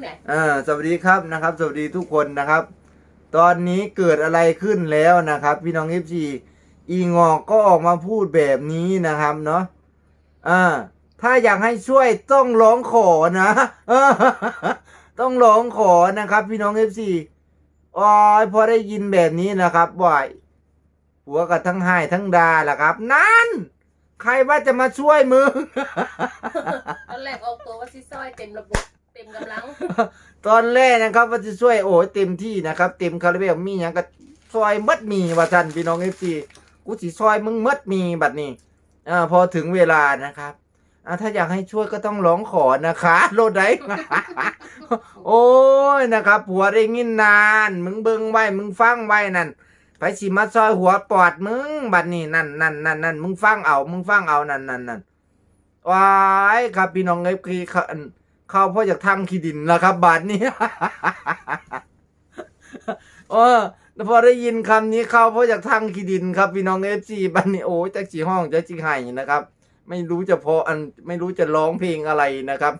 ไหนอ่าสวัสดีครับนะครับ สวัสดีทุกคนนะครับ ตอนนี้เกิดอะไรขึ้นแล้วนะครับ พี่น้องเอฟซีอีงอกก็ออกมาพูดแบบนี้นะครับเนาะอ่าถ้าอยากให้ช่วยต้องร้องขอนะเออต้องร้องขอนะครับ พี่น้องเอฟซีอ๋อยพอได้ยินแบบนี้นะครับบ่อยหัวกับทั้งไห้ทั้งดาแหละครับ นั่น ใครว่าจะมาช่วยมึงตอนแรกออกตัวว่าซิซอยเต็มระบบ เต็มกำลังตอนแรกนะครับว่าจะช่วยโอ้ยเต็มที่นะครับ เต็มคาราเบลมีอย่างก็ซอยมัดมีว่าท่านพี่น้องเอฟซีกูสิซอยมึงมัดมีบัดนี้อ่าพอถึงเวลานะครับอ่าถ้าอยากให้ช่วยก็ต้องร้องขอนะคะโลดได้โอ้ยนะครับผัวได้ยินนาน มึงเบิ่งไว้มึงฟังไว้นั่นไปสิมาซอยหัวปอดมึงบัดนี้นั่นนั่นนั่นนั่นมึงฟังเอา มึงฟังเอานั่นนั่นนั่นว้ายครับพี่น้องเอฟซีเข้าพราะจากทางขี้ดินนะครับ บาดนี้โอ้พอได้ยินคำนี้เข้าพราะจากทางขี้ดินครับพี่น้องเอฟซีบัดนี้โอ้จากจีห้องจากจีไห้นะครับ ไม่รู้จะพออันไม่รู้จะร้องเพลงอะไรนะครับ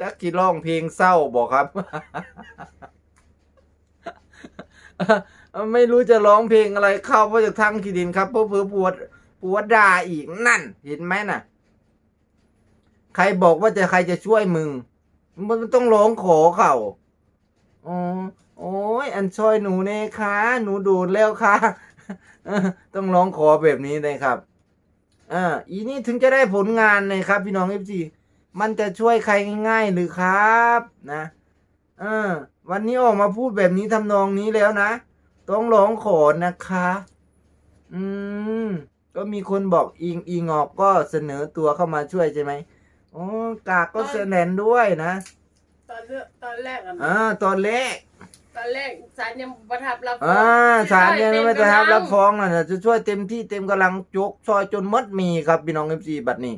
จักกี่ร้องเพลงเศร้าบอกครับไม่รู้จะร้องเพลงอะไรเข้าเพราะจากทางขีดินครับเพราะเผื่อปวดปวดด่าอีกนั่น เห็นไหมน่ะ ใครบอกว่าจะใครจะช่วยมึง มันต้องร้องขอเขาอ๋อโอ้ยอันช่วยหนูเน่ค่ะหนูดูดแล้วค่ะต้องร้องขอแบบนี้เลยครับอ่าอีนี่ถึงจะได้ผลงานเลยครับ พี่น้องเอฟซีมันจะช่วยใครง่ายๆหรือครับ นะเออวันนี้ออกมาพูดแบบนี้ทำนองนี้แล้วนะ ต้องร้องขอนะคะ อืม ก็มีคนบอกอิงอิงออกก็เสนอตัวเข้ามาช่วยใช่ไหม โอ้กากก็เสนอด้วยนะตอนเลือกตอนแรกอะอ่าตอนแรกตอนแรกสารยังประทับรับอ่าศาลยังไม่ได้รับรับฟ้องน่ะจะช่วยเต็มที่เต็มกำลังจกซอยจนหมดมีครับพี่น้องเอฟซีบัดนี้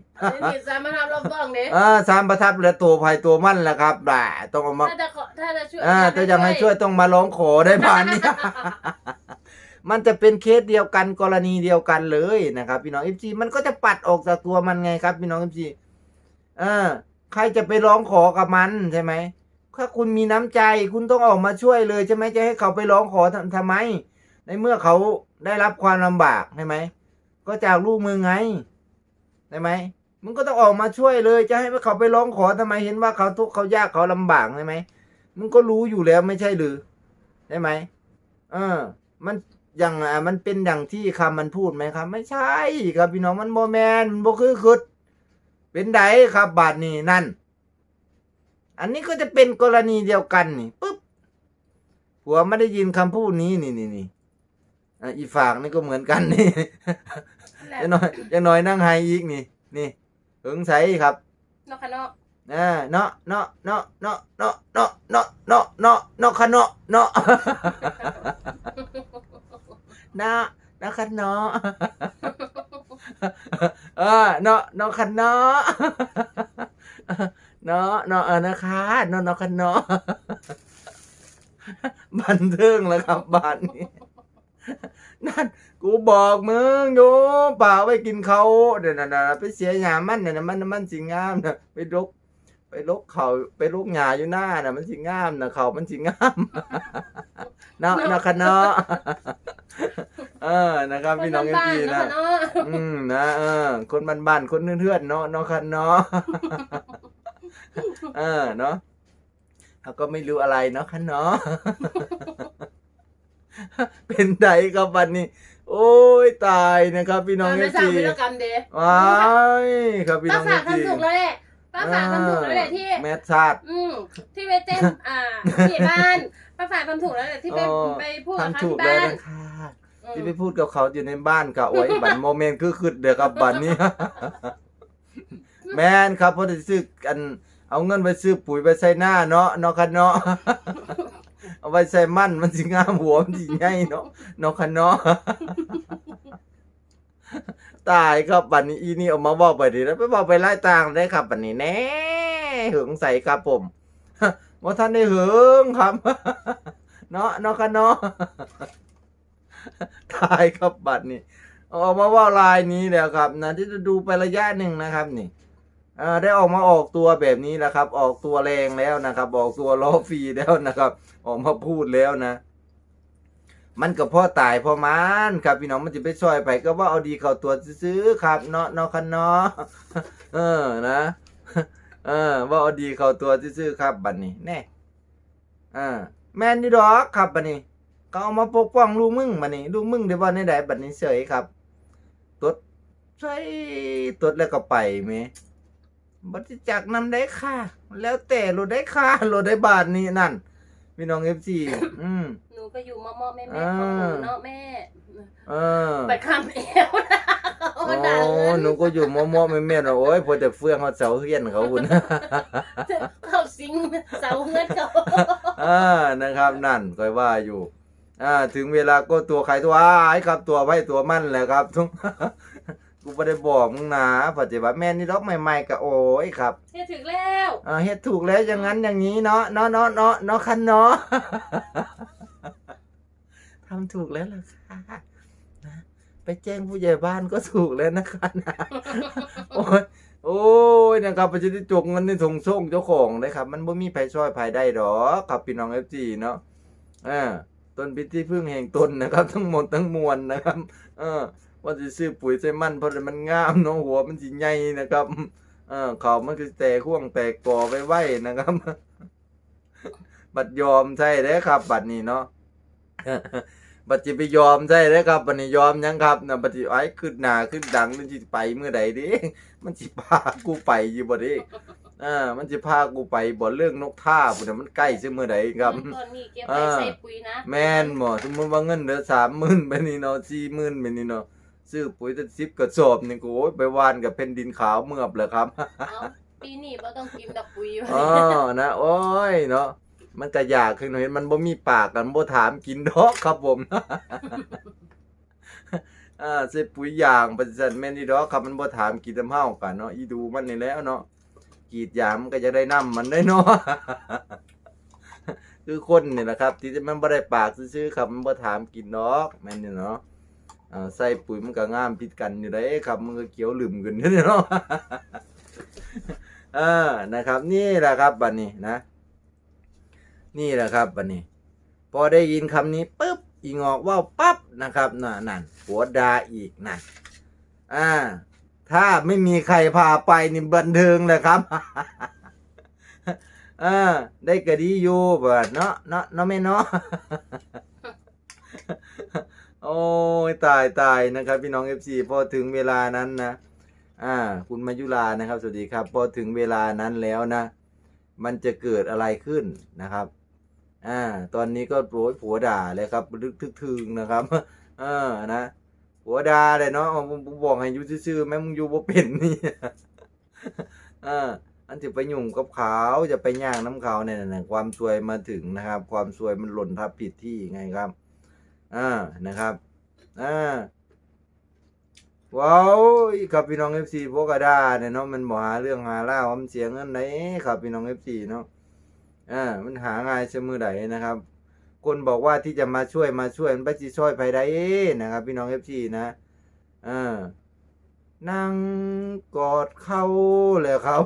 นี่สารประทับรับฟ้องเด้อ่าสามประทับเหลือตัวภายตัวมั่นแหละครับด่าต้องเอามา ถ้าจะขอถ้าจะช่วยอ่าถ้ายังให้ช่วยต้องมาร้องขอได้ผ่านนี้มันจะเป็นเคสเดียวกันกรณีเดียวกันเลยนะครับ พี่น้องเอฟซีมันก็จะปัดออกจากตัวมันไงครับ พี่น้องเอฟซี เออ ใครจะไปร้องขอกับมันใช่ไหมถ้าคุณมีน้ำใจคุณต้องออกมาช่วยเลยใช่ไหมจะให้เขาไปร้องขอทำทำไม ในเมื่อเขาได้รับความลำบากใช่ไหมก็จากลูกมือไงใช่ไหมมึงก็ต้องออกมาช่วยเลย จะให้เขาไปร้องขอทำไมเห็นว่าเขาทุกข์เขายากเขาลำบากใช่ไหมมึงก็รู้อยู่แล้วไม่ใช่หรือใช่ไหมเออ มันอย่างอะมันเป็นอย่างที่คำมันพูดไหมครับ ไม่ใช่ครับพี่น้องมันโมแมนมันบ่คือคือ เป็นไดครับบาทนี้นั่น อันนี้ก็จะเป็นกรณีเดียวกันนี่ปุ๊บผัวไม่ได้ยินคำพูดนี้นี่นี่นี่อะอีฝากนี่ก็เหมือนกันนี่ยังน้อยยังน้อยนั่งไฮอีกนี่ นี่หึงใสครับนอกคะเนาะอ่าเนาะเนาะเนาะเนาะเนาะเนาะเนาะเนาะเนาะเนาะคะเนาะเนาะเนาะเนาะคะเนาะ เออเนาะเนาะคะเนาะเนาะเนาะเออนะคะเนาะเนาะคะเนาะบันเทิงแล้วครับบ้านนี้นั่นกูบอกมึงโยป่าไปกินเขาเดี๋ยวนะไปเสียหยามันเนี่ยนะมันมันสิงามนะไปลกไปลกเขาไปลกหยาอยู่หน้าน่ะมันสิงามนะเขามันสิงามเนาะเนาะคะเนาะ เออนะครับพี่น้องเอฟบ้านซีๆนอนะคะเนาะอืมนะเออคนบ้านๆคนเทือนๆเนาะเนาะคันเนาะเออเนาะเขาก็ไม่รู้อะไรเนาะคันเนาะเป็นไดครับวันนี้ โอ้ยตายนะครับ พี่น้องตอนเอไปฟสร้างซีวิรกรรมเด้ว้ายครับพี่ป้าน้องเอฝากฟซีทำถูกแล้วแหละป้าฝากทำถูกแล้วแหละที่แมทชาติอืมที่ไปเต้นอ่าที่บ้านป้าฝากทำถูกแล้วแหละที่ไปอ๋อไปพูดกับทำเขาถูกที่แล้วบ้านนะคะอืม ที่ไปพูดกับเขาอยู่ในบ้านกับโอ้ยบันโมเมนต์คือคือเดือกับบันนี้แม่นครับเพราะจะซื้อกัน เอาเงินไปซื้อปุ๋ยไปใส่หน้าเนาะเนาะคันเนาะเอาไปใส่มันมันสิงามหัวมันสิใหญ่เนาะเนาะคันเนาะตายครับบัดนี้อีนี่ออกมาบอกไปดีแล้วไปบอกไปไล่ตางได้ครับบัดนี้แน่หึงใส่ครับผมว่าท่านได้หึงครับ เนาะเนาะคันเนาะ ตายครับบัดนี้ออกมาว่าลายนี้แล้วครับนะที่จะดูไประยะหนึ่งนะครับนี่ได้ออกมาออกตัวแบบนี้แล้วครับ ออกตัวแรงแล้วนะครับ ออกตัวล้อฟรีแล้วนะครับ ออกมาพูดแล้วนะ มันก็พ่อตายพ่อมันครับพี่น้องมันจะไปช่วยไปก็ว่าเอาดีเข้าตัวซื้อครับ เนาะเนาะคันเนาะเออนะเออ ว่าเอาดีเข้าตัวซื้อครับบัดนี้แน่อ่าแมนนี่ดอกครับบัดนี้ ก็เอามาปกป้องลูกมึงบัดนี้ลูกมึงได้ว่าในใดบัดนี้เฉยครับตดใช่ตดแล้วก็ไปแหมบัดจักนำได้ค่ะ แล้วแต่รถได้ค่ะรถได้บาทนี้นั่นพี่น้อง FC อืมหนูก็อยู่มอมอแม่แม่ของหนูเนาะแม่เออไปคำเอวนะเขาโอ้ก็ด่าเงินหนูก็อยู่มอมอแม่แม่ๆนะโอ้ยพอแต่เฟื่องเขาเสาเฮียนเขาคุณเข้าสิงเสาเงินเขาอ่านะครับ นั่นก็ว่าอยู่ อ่าถึงเวลาก็ตัวใครตัวอ้ายครับ ตัวไว้ตัวมั่นแหละครับทุกกูไม่ได้บอกมึงนะปฏิบัติแม่นี่ดอกใหม่ๆก็โอ้ยครับเฮ็ดถึงแล้วอ่าเฮ็ดถูกแล้วอย่างนั้นอย่างนี้เนาะเนาะเนาะเนาะเนาะคันเนาะทำถูกแล้วล่ะค่ะนะไปแจ้งผู้ใหญ่บ้านก็ถูกแล้วนะคะนะโอ้ยโอ้ยนะครับไปจะได้จกเงินในถุงส่งเจ้าของเลยครับ มันบ่มีไผช่วยไผได้ดอกครับพี่น้อง FG เนาะอ่า ต้นพิธีพึ่งแห่งตนนะครับ ทั้งหมดทั้งมวลนะครับ เออ ว่าจะซื้อปุ๋ยใส่มันเพราะมันงามเนาะหัวมันสิใหญ่นะครับ เออเขามันคือแต่ห่วงแต่ก่อไว้ไว้นะครับ บัดยอมใช่เด้ครับ บัดนี้เนาะบัดจิไปยอมใช่เด้ครับบัดนี้ยอมยังครับนะบัดจิไอ้ขึ้นหนาขึ้นดังมันจิไปเมื่อใดดิมันจิพากูไปอยู่บ่เดิ อ่ามันจิพากูไปบ่เรื่องนกท่าพุ่นน่ะมันใกล้ซิเมื่อใดครับตอนนี้เก็บไว้ใส่ปุ๋ยนะแม่นหมอสมมติว่าเงินเหลือสามหมื่นไปนี่เนาะสี่หมื่นไปนี่เนาะซื้อปุ๋ยตั้งสิบกระสอบนี่กูโอ้ยไปหวานกับแผ่นดินขาวเมือบเลยครับ เอาปีนี้บ่ต้องกินดอกปุ๋ยอ๋อ นะ โอ้ย เนาะ มันก็อยากขึ้นเห็นมันบ่มีปากกันบ่ถามกินดอกครับผม อ่าใส่ปุ๋ยยางปฏิเสธแม่นอีดอกครับ มันบ่ถามกินน้ำเฮากันเนาะ อีดูมันนี่แหล้วเนาะ กรีดยามก็จะได้น้ำมันได้เนาะคือคนเนี่แหละครับ ที่มันบ่ได้ปากซื่อๆครับมันบ่ถามกินดอกแม่นนี่เนาะใส่ปุ๋ยมันก็ง่ามผิดกันอยู่ได้ครับมันก็เขียวหลืมกันอยู่เนาะเออนะครับ นี่แหละครับบัดนี้นะ นี่แหละครับบัดนี้ พอได้ยินคำนี้ปุ๊บอีงอกว่าวปั๊บนะครับน่ะนั่นหัวดาอีกนั่นอ่า ถ้าไม่มีใครพาไปนี่บันเทิงเลยครับอ่าได้กระดีอยู่เบิดเนาะเนาะเนาะไม่เนาะโอ้ยตายตายนะครับ พี่น้องเอฟซีพอถึงเวลานั้นนะอ่า คุณมายุรานะครับ สวัสดีครับพอถึงเวลานั้นแล้วนะ มันจะเกิดอะไรขึ้นนะครับ อ่า ตอนนี้ก็โอยผัวด่าเลยครับ ลึกทึกทึงนะครับ เออนะ ผัวดาเลยเนาะผมบอกให้อยูซื่อๆแม่มึงอยู่บ่เป็นนี่อ่าอันจะไปยุ่งกับเขาจะไปย่างน้ำเขาเนี่ยนะความซวยมาถึงนะครับ ความซวยมันหล่นทับผิดที่ไงครับ อ่านะครับอ่าว้าวครับพี่น้องเอฟซีพวกกระดาเนี่ยเนาะมันบ่หาเรื่องหาเล่าความเสียเงินไหนครับพี่น้องเอฟซีเนาะอ่ามันหาง่ายเสมอใดนะครับ คนบอกว่าที่จะมาช่วยมาช่วยมันไม่ช่วยไปได้นะครับ พี่น้องเอฟซีนะอ่านั่งกอดเขาเลยเขา